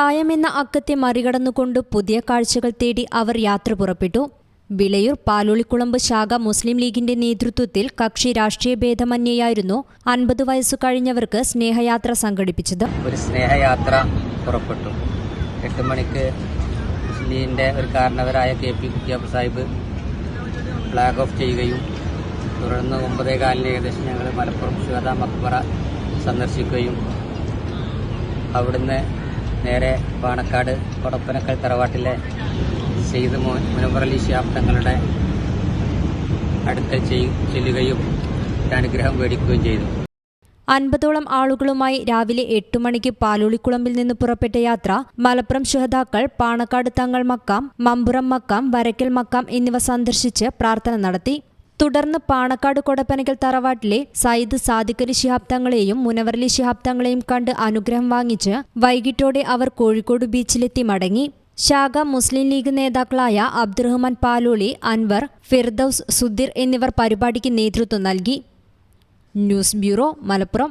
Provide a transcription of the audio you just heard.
പ്രായമെന്ന അക്കത്തെ മറികടന്നുകൊണ്ട് പുതിയ കാഴ്ചകൾ തേടി അവർ യാത്ര പുറപ്പെട്ടു. വിളയൂർ പാലോളിക്കുളമ്പ് ശാഖ മുസ്ലിം ലീഗിന്റെ നേതൃത്വത്തിൽ കക്ഷി രാഷ്ട്രീയ ഭേദമന്യേയായിരുന്നു അൻപത് വയസ്സു കഴിഞ്ഞവർക്ക് സ്നേഹയാത്ര സംഘടിപ്പിച്ചത്. ഒരു സ്നേഹയാത്ര പുറപ്പെട്ടു. എട്ട് മണിക്ക് മുസ്ലിമിന്റെ ഒരു കാരണവരായ K P Kuttiyappu Sahib flag off ചെയ്യുകയും തുടർന്ന് ഒമ്പതേ കാലിന് ഏകദേശം ഞങ്ങൾ മലപ്പുറം ശിവദ മക്ബറ സന്ദർശിക്കുകയും അവിടുന്ന് നേരെ പാണക്കാട് കൊടപ്പനക്കൽ തറവാട്ടിലെ സെയ്ദ് മുനവറലി ഷിഹാബ് തങ്ങളുടെ അടുക്കൽ ചെല്ലുകയും അനുഗ്രഹം മേടിക്കുകയും ചെയ്തു. അൻപതോളം ആളുകളുമായി രാവിലെ എട്ടു മണിക്ക് പാലോളിക്കുളമ്പിൽ നിന്ന് പുറപ്പെട്ട യാത്ര മലപ്പുറം ശുഹതാക്കൾ പാണക്കാട് തങ്ങൾ മക്കാം മമ്പുറം മക്കാം വരക്കൽ മക്കാം എന്നിവ സന്ദർശിച്ച് പ്രാർത്ഥന നടത്തി. തുടർന്ന് പാണക്കാട് കൊടപ്പനകൽ തറവാട്ടിലെ സയ്യിദ് സാദിഖലി ശിഹാബ് തങ്ങളെയും മുനവറലി ശിഹാബ് തങ്ങളെയും കണ്ട് അനുഗ്രഹം വാങ്ങിച്ച് വൈകിട്ടോടെ അവർ കോഴിക്കോട് ബീച്ചിലെത്തി മടങ്ങി. ശാഖ മുസ്ലിം ലീഗ് നേതാക്കളായ അബ്ദുറഹ്മാൻ പാലോളി അൻവർ ഫിർദൌസ് സുധീർ എന്നിവർ പരിപാടിക്ക് നേതൃത്വം നൽകി. News bureau Malappuram.